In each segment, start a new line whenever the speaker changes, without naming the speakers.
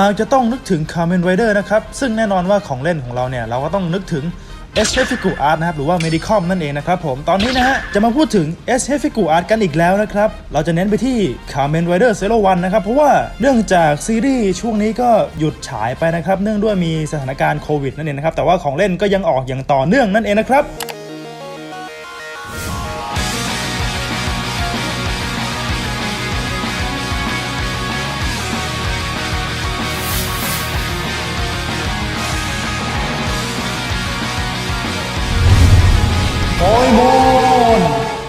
หากจะต้องนึกถึง Kamen Rider นะครับ ซึ่งแน่นอนว่าของเล่นของเราเนี่ย เราก็ต้องนึกถึง S h e f i g u Art นะครับ หรือว่า Medicom นั่นเองนะครับผม ตอนนี้นะฮะ จะมาพูดถึง S h e f i g u Art กันอีกแล้วนะครับ เราจะเน้นไปที่ Kamen Rider Zero One นะครับ เพราะว่าเนื่องจากซีรีส์ช่วงนี้ก็หยุดฉายไปนะครับ เนื่องด้วยมีสถานการณ์โควิดนั่นเองนะครับ แต่ว่าของเล่นก็ยังออกอย่างต่อเนื่องนั่นเองนะครับ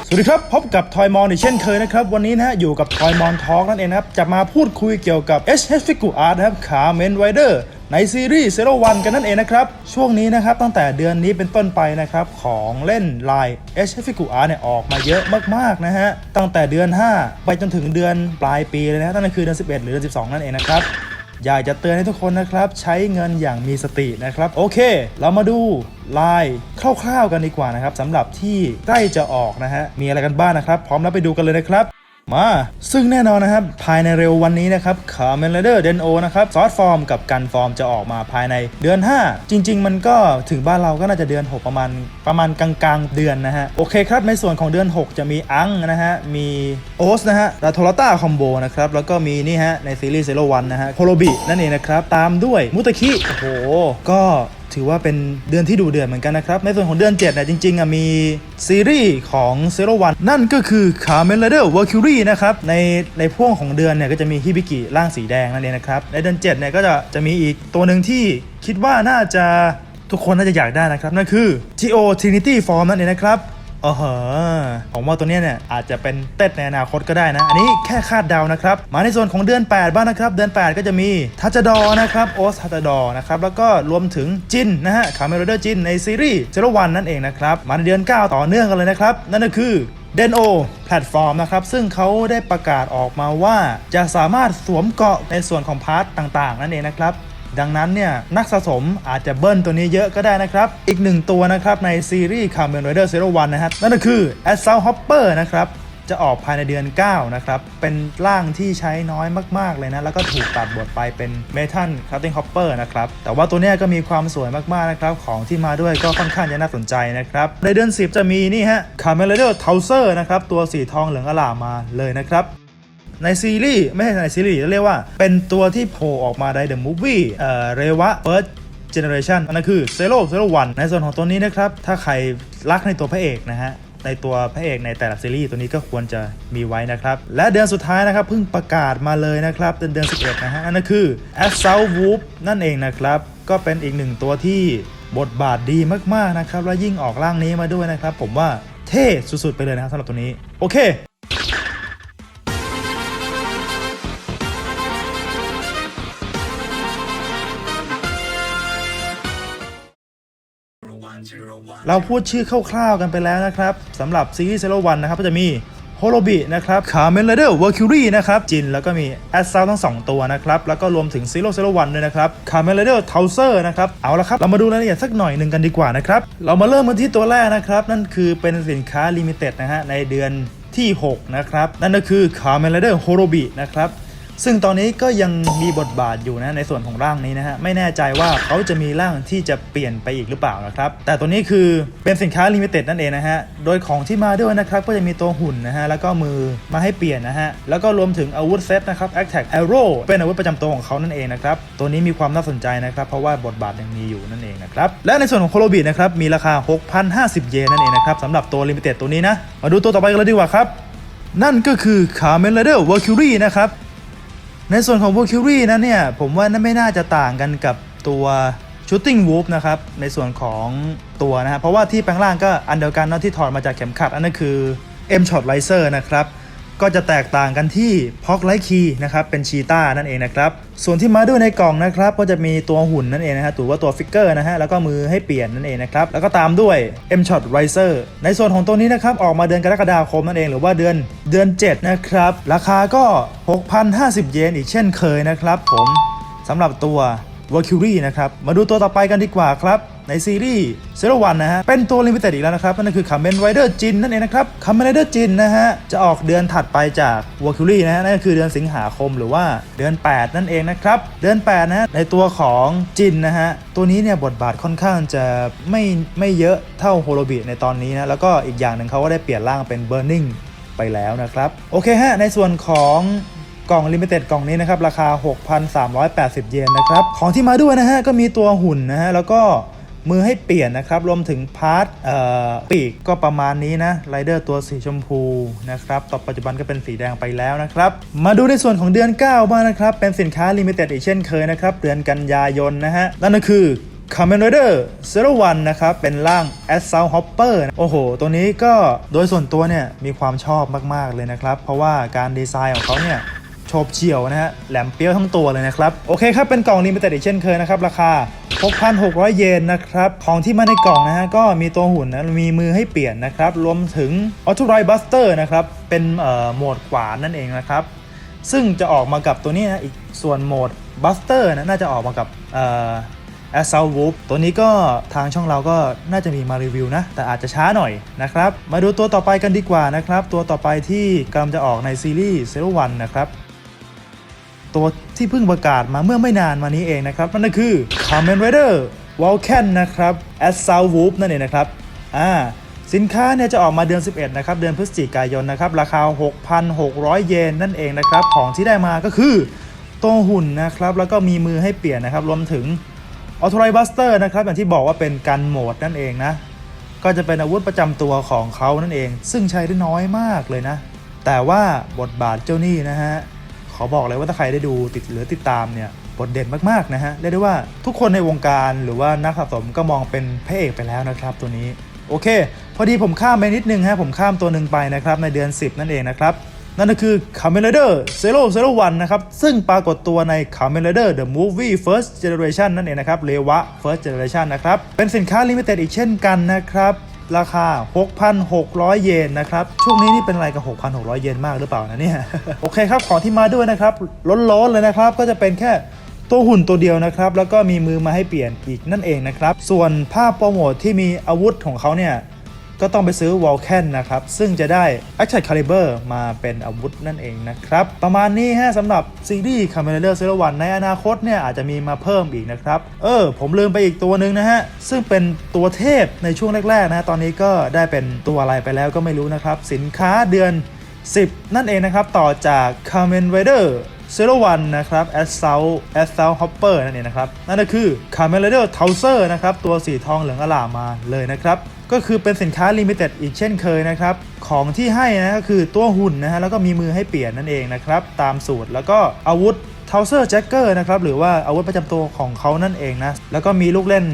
สวัสดีครับ พบกับทอยมอนอีกเช่นเคยนะครับ วันนี้นะฮะอยู่กับทอยมอนทอล์กนั่นเองนะครับ จะมาพูดคุยเกี่ยวกับ h h f i g u Art นะครับขาเมนไรเดอร์ในซีรีส์ Zero One กันนั่นเองนะครับ ช่วงนี้นะครับ ตั้งแต่เดือนนี้เป็นต้นไปนะครับ ของเล่นลาย h h f i g u Art เนี่ยออกมาเยอะมาก ๆ นะฮะ ตั้งแต่เดือน 5 ไปจนถึงเดือนปลายปีเลยนะฮะตั้งแต่คือเดือน 11 หรือเดือน 12 นั่นเองนะครับ อยากจะเตือนให้ทุกคนนะครับ ใช้เงินอย่างมีสตินะครับ โอเค เรามาดูลายคร่าวๆกันดีกว่านะครับสำหรับที่ใกล้จะออกนะฮะมีอะไรกันบ้างนะครับ พร้อมแล้วไปดูกันเลยนะครับ มา ซึ่งแน่นอนนะครับ ภายในเร็ววันนี้นะครับคาเมนเดอร์เดนโอนะครับซอสฟอร์มกับกันฟอร์มจะออกมาภายในเดือน 5 จริง ๆ มันก็ถึงบ้านเราก็น่าจะเดือน 6 ประมาณประมาณกลางๆ เดือนนะฮะ โอเคครับ ในส่วนของเดือน 6 จะมีอังนะฮะ มีโอสนะฮะราโทรต้าคอมโบนะครับ แล้วก็มีนี่ฮะ ในซีรีส์เซโรวันนะฮะโคโรบินั่นเองนะครับ ตามด้วยมุตะคิโอ้โหก็ ถือว่าเป็นเดือนที่ดูเดือดเหมือนกันนะครับ ในส่วนของเดือน7เนี่ยจริงๆอะมีซีรีส์ของ Zero One นั่นก็คือ Kamen Rider Valkyrie นะครับ ในในพ่วงของเดือนเนี่ยก็จะมีฮิบิกิร่างสีแดงนั่นเองนะครับ ในเดือน7เนี่ยก็จะจะมีอีกตัวหนึ่งที่คิดว่าน่าจะทุกคนน่าจะอยากได้นะครับ นั่นคือ Geo Trinity Form นั่นเองนะครับ ออเหอผมว่าตัวเนี้ยเนี่ยอาจจะเป็นเต็ดในอนาคตก็ได้นะ อันนี้แค่คาดเดานะครับ มาในส่วนของเดือน 8 บ้างนะครับ เดือน 8 ก็จะมีทัจดอนะครับโอสทัจดอนะครับแล้วก็รวมถึงจินนะฮะคาเมโรเดอร์จินในซีรีส์เซโรวันนั่นเองนะครับ มาในเดือน 9 ต่อเนื่องกันเลยนะครับ นั่นก็คือเดนโอแพลตฟอร์มนะครับ ซึ่งเขาได้ประกาศออกมาว่า จะสามารถสวมเกาะในส่วนของพาร์ตต่างๆ นั่นเองนะครับ ดังนั้นเนี่ยนักสะสมอาจจะเบิ้ลตัวนี้เยอะก็ได้นะครับ อีกหนึ่งตัวนะครับในซีรีส์ Kamen Rider Zero One นะครับนั่นก็คือ Assault Hopper นะครับจะออกภายในเดือน 9 นะครับ เป็นร่างที่ใช้น้อยมาก ๆ เลยนะ แล้วก็ถูกตัดบทไปเป็น Metal Cutting Hopper นะครับ แต่ว่าตัวนี้ก็มีความสวยมาก ๆ นะครับ ของที่มาด้วยก็ค่อนข้างจะน่าสนใจนะครับ ในเดือน 10 จะมีนี่ฮะ Kamen Rider Towser นะครับ ตัวสีทองเหลืองอลามมาเลยนะครับ ในซีรีส์ไม่ใช่ในซีรีส์เรียกว่าเป็นตัวที่โผล่ออกมาใน The Movie เอ่อเรวะ First Generation นั่นคือ Zero Zero One ในส่วนของตัวนี้นะครับ ถ้าใครรักในตัวพระเอกนะฮะในตัวพระเอกในแต่ละซีรีส์ตัวนี้ก็ควรจะมีไว้นะครับ และเดือนสุดท้ายนะครับเพิ่งประกาศมาเลยนะครับเดือนเดือน 11 นะฮะนั่นก็คือ Assault Wolf นั่นเองนะครับ ก็เป็นอีกหนึ่งตัวที่บทบาทดีมากๆนะครับ และยิ่งออกร่างนี้มาด้วยนะครับ ผมว่าเท่สุดๆไปเลยนะครับสำหรับตัวนี้ โอเค เราพูดชื่อคร่าวๆกันไปแล้วนะครับสำหรับซีรีส์เซโรวันนะครับก็จะมีโฮโลบินะครับคาร์เมนเ r เดอร์เวอร์คิวรีนะครับ จิน แล้วก็มีแอสซาวทั้ง 2 ตัวนะครับ แล้วก็รวมถึงซีโร่เซโรวันด้วยนะครับคาร์เมนเ r เดอร์เทาเซอร์นะครับ เอาละครับ เรามาดูรายละเอียดสักหน่อยหนึ่งกันดีกว่านะครับ เรามาเริ่มกันที่ตัวแรกนะครับ นั่นคือเป็นสินค้าลิมิเต็ดนะฮะ ในเดือนที่ 6 นะครับ นั่นก็คือคาร์เมนเ r เดอร์โฮโลบินะครับ ซึ่งตอนนี้ก็ยังมีบทบาทอยู่นะในส่วนของร่างนี้นะฮะไม่แน่ใจว่าเขาจะมีร่างที่จะเปลี่ยนไปอีกหรือเปล่านะครับ แต่ตัวนี้คือเป็นสินค้าลิมิเต็ดนั่นเองนะฮะโดยของที่มาด้วยนะครับก็จะมีตัวหุ่นนะฮะแล้วก็มือมาให้เปลี่ยนนะฮะแล้วก็รวมถึงอาวุธเซตนะครับ Attack Arrow เป็นอาวุธประจำตัวของเขานั่นเองนะครับตัวนี้มีความน่าสนใจนะครับเพราะว่าบทบาทยังมีอยู่นั่นเองนะครับและในส่วนของโคโลบินะครับมีราคา 6,050 เยนนั่นเองนะครับสำหรับตัวลิมิเต็ดตัวนี้นะมาดูตัวต่อไปกันเลยดีกว่าครับนั่นก็คือ Kamen Rider Valkyrie นะครับ ในส่วนของ Valkyrie นั้นเนี่ยผมว่านั่นไม่น่าจะต่างกันกับตัว Shooting w o o p นะครับในส่วนของตัวนะฮะเพราะว่าที่แปลงล่างก็อันเดียวกันเนาะที่ถอดมาจากเข็มขัด อันนั้นคือ M Shot Laser นะครับ ก็จะแตกต่างกันที่ p o c Light Key นะครับเป็นชีต้านั่นเองนะครับส่วนที่มาด้วยในกล่องนะครับก็จะมีตัวหุ่นนั่นเองนะฮะถือว่าตัวฟิกเกอร์นะฮะแล้วก็มือให้เปลี่ยนนั่นเองนะครับแล้วก็ตามด้วย M Shot Riser ในส่วนของตัวนี้นะครับออกมาเดือนกรกฎาคมนั่นเองหรือว่าเดือนเดือน 7 นะครับ ราคาก็ 6,050 เยนอีกเช่นเคยนะครับผมสำหรับตัว Valkyrie นะครับมาดูตัวต่อไปกันดีกว่าครับ ในซีรีส์เซโรวันนะฮะ เป็นตัวลิมิเต็ดอีกแล้วนะครับ นั่นคือคา m เมนไรเดอร์จินนั่นเองนะครับคา m เมนไรเดอร์จินนะฮะ จะออกเดือนถัดไปจากวอคิลี่นะฮะ นั่นก็คือเดือนสิงหาคมหรือว่าเดือน 8 นั่นเองนะครับ เดือน 8 นะฮะ ในตัวของจินนะฮะ ตัวนี้เนี่ยบทบาทค่อนข้างจะไม่ไม่เยอะเท่าโฮโลบิในตอนนี้นะ แล้วก็อีกอย่างหนึ่งเขาก็ได้เปลี่ยนร่างเป็นเบอร์นิงไปแล้วนะครับ โอเคฮะ ในส่วนของกล่องลิมิเต็ดกล่องนี้นะครับ ราคา 6,380 เยนนะครับ ของที่มาด้วยนะฮะ ก็มีตัวหุ่นนะฮะ แล้วก็ มือให้เปลี่ยนนะครับ รวมถึงพาร์ทเอ่อปีกก็ประมาณนี้นะไรเดอร์ตัวสีชมพูนะครับต่อปัจจุบันก็เป็นสีแดงไปแล้วนะครับ มาดูในส่วนของเดือน 9 บ้างนะครับ เป็นสินค้าลิมิเต็ดอีกเช่นเคยนะครับ เดือนกันยายนนะฮะ นั่นก็คือ c a m e n Rider Zero One นะครับ เป็นร่าง Assault Hopper โอ้โห ตัวนี้ก็โดยส่วนตัวเนี่ย มีความชอบมาก ๆ เลยนะครับ เพราะว่าการดีไซน์ของเขาเนี่ยโฉบเฉี่ยวนะฮะ แหลมเปี้ยวทั้งตัวเลยนะครับ โอเคครับ เป็นกล่องลิมิเต็ดอีกเช่นเคยนะครับ ราคา 6,600 เยนนะครับ ของที่มาในกล่องนะฮะ ก็มีตัวหุ่นนะ มีมือให้เปลี่ยนนะครับ รวมถึง Auto Ride Buster นะครับ เป็นโหมดขวานนั่นเองนะครับ ซึ่งจะออกมากับตัวนี้นะ อีกส่วนโหมด Buster นะ น่าจะออกมากับเอ่อ Assault Wolf ตัวนี้ก็ทางช่องเราก็น่าจะมีมารีวิวนะ แต่อาจจะช้าหน่อยนะครับ มาดูตัวต่อไปกันดีกว่านะครับ ตัวต่อไปที่กำลังจะออกในซีรีส์ Zero One นะครับ ตัวที่เพิ่งประกาศมาเมื่อไม่นานมานี้เองนะครับ นั่นก็คือ Kamen Rider Vulcan นะครับ Assault Wolf นั่นเองนะครับอ่าสินค้าเนี่ยจะออกมาเดือน 11 นะครับ เดือนพฤศจิกายนนะครับ ราคา 6,600 เยนนั่นเองนะครับ ของที่ได้มาก็คือตัวหุ่นนะครับ แล้วก็มีมือให้เปลี่ยนนะครับ รวมถึง a u t o r i Buster นะครับ อย่างที่บอกว่าเป็นกันโหมดนั่นเองนะ ก็จะเป็นอาวุธประจำตัวของเขานั่นเอง ซึ่งใช้ได้น้อยมากเลยนะ แต่ว่าบทบาทเจ้านี่นะฮะ ขอบอกเลยว่าถ้าใครได้ดูติดหรือติดตามเนี่ยบทเด่นมากๆนะฮะเรียกได้ว่าทุกคนในวงการหรือว่านักสะสมก็มองเป็นพระเอกไปแล้วนะครับตัวนี้โอเค พอดีผมข้ามไปนิดนึงฮะผมข้ามตัวหนึ่งไปนะครับในเดือน 10 นั่นเองนะครับนั่นก็คือ Kamen Rider Zero Zero One นะครับ ซึ่งปรากฏตัวใน Kamen Rider The Movie First Generation นั่นเองนะครับเรวะ First Generation นะครับ เป็นสินค้าลิมิเต็ดอีกเช่นกันนะครับ ราคา 6,600 เยนนะครับ ช่วงนี้นี่เป็นอะไรกับ 6,600 เยนมากหรือเปล่านะเนี่ย โอเคครับ ของที่มาด้วยนะครับ ล้นๆเลยนะครับ ก็จะเป็นแค่ตัวหุ่นตัวเดียวนะครับ แล้วก็มีมือมาให้เปลี่ยนอีกนั่นเองนะครับ ส่วนภาพโปรโมทที่มีอาวุธของเขาเนี่ย ก็ต้องไปซื้อ w a l c a n นะครับ ซึ่งจะได้ Action Caliber มาเป็นอาวุธนั่นเองนะครับ ประมาณนี้ฮะสำหรับซีรีส์ Kamen Rider Zero One ในอนาคตเนี่ยอาจจะมีมาเพิ่มอีกนะครับ เออ ผมลืมไปอีกตัวหนึ่งนะฮะ ซึ่งเป็นตัวเทพในช่วงแรกๆนะตอนนี้ก็ได้เป็นตัวอะไรไปแล้วก็ไม่รู้นะครับ สินค้าเดือน 10 นั่นเองนะครับ ต่อจาก Kamen Rider Zero One นะครับ Assault Assault Hopper นั่นเองนะครับ นั่นก็คือ Kamen Rider t o u s e r นะครับ ตัวสีทองเหลืองอลามมาเลยนะครับ ก็คือเป็นสินค้าลิมิเต็ดอีกเช่นเคยนะครับ ของที่ให้นะก็คือตัวหุ่นนะฮะแล้วก็มีมือให้เปลี่ยนนั่นเองนะครับ ตามสูตรแล้วก็อาวุธ t o u s e r Jacker นะครับหรือว่าอาวุธประจำตัวของเขานั่นเองนะ แล้วก็มีลูกเล่น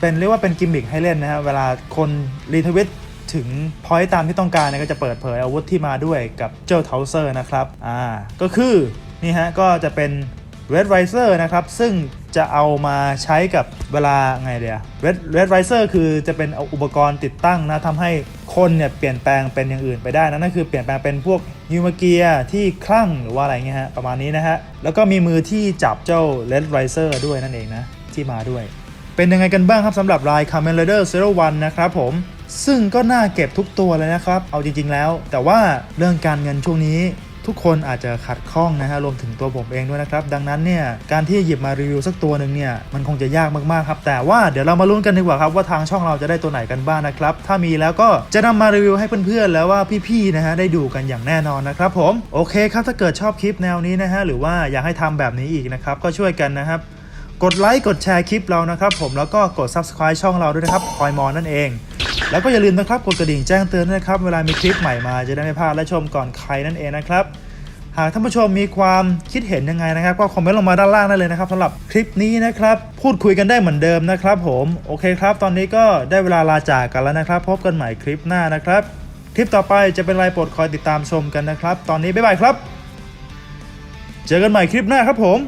เป็นเรียกว่าเป็นกิมมิคให้เล่นนะฮะเวลาคนรีทวิตถึงพอยต์ตามที่ต้องการเนี่ยก็จะเปิดเผยอาวุธที่มาด้วยกับเจ้าเทาเซอร์นะครับอ่าก็คือนี่ฮะก็จะเป็น Red Riser นะครับ ซึ่งจะเอามาใช้กับเวลาไงเดีย Red Red Riser คือจะเป็นอาอุปกรณ์ติดตั้งนะทำให้คนเนี่ยเปลี่ยนแปลงเป็นอย่างอื่นไปได้นะนั่นคือเปลี่ยนแปลงเป็นพวกยูมาเกียที่คลั่งหรือว่าอะไรเงี้ยฮะประมาณนี้นะฮะ แล้วก็มีมือที่จับเจ้า Red Riser ด้วยนั่นเองนะ ที่มาด้วย เป็นยังไงกันบ้างครับสำหรับลาย Kamen Rider Zero One นะครับผมซึ่งก็น่าเก็บทุกตัวเลยนะครับ เอาจริง ๆ แล้ว แต่ว่าเรื่องการเงินช่วงนี้ ทุกคนอาจจะขัดข้องนะฮะรวมถึงตัวผมเองด้วยนะครับ ดังนั้นเนี่ยการที่หยิบมารีวิวสักตัวหนึ่งเนี่ยมันคงจะยากมากๆครับ แต่ว่าเดี๋ยวเรามาลุ้นกันดีกว่าครับว่าทางช่องเราจะได้ตัวไหนกันบ้างนะครับ ถ้ามีแล้วก็จะนำมารีวิวให้เพื่อนๆแล้วว่าพี่ๆนะฮะได้ดูกันอย่างแน่นอนนะครับผมโอเคครับถ้าเกิดชอบคลิปแนวนี้นะฮะหรือว่าอยากให้ทำแบบนี้อีกนะครับก็ช่วยกันนะครับกดไลค์กดแชร์คลิปเรานะครับผมแล้วก็กด subscribe ช่องเราด้วยนะครับคอยมอนนั่นเอง แล้วก็อย่าลืมนะครับกดกระดิ่งแจ้งเตือนนะครับ เวลามีคลิปใหม่มาจะได้ไม่พลาดและชมก่อนใครนั่นเองนะครับ หากท่านผู้ชมมีความคิดเห็นยังไงนะครับ ก็คอมเมนต์ลงมาด้านล่างได้เลยนะครับสำหรับคลิปนี้นะครับ พูดคุยกันได้เหมือนเดิมนะครับผมโอเคครับ ตอนนี้ก็ได้เวลาลาจากกันแล้วนะครับ พบกันใหม่คลิปหน้านะครับคลิปต่อไปจะเป็นไรโปรดคอยติดตามชมกันนะครับ ตอนนี้บ๊ายบายครับ เจอกันใหม่คลิปหน้าครับผม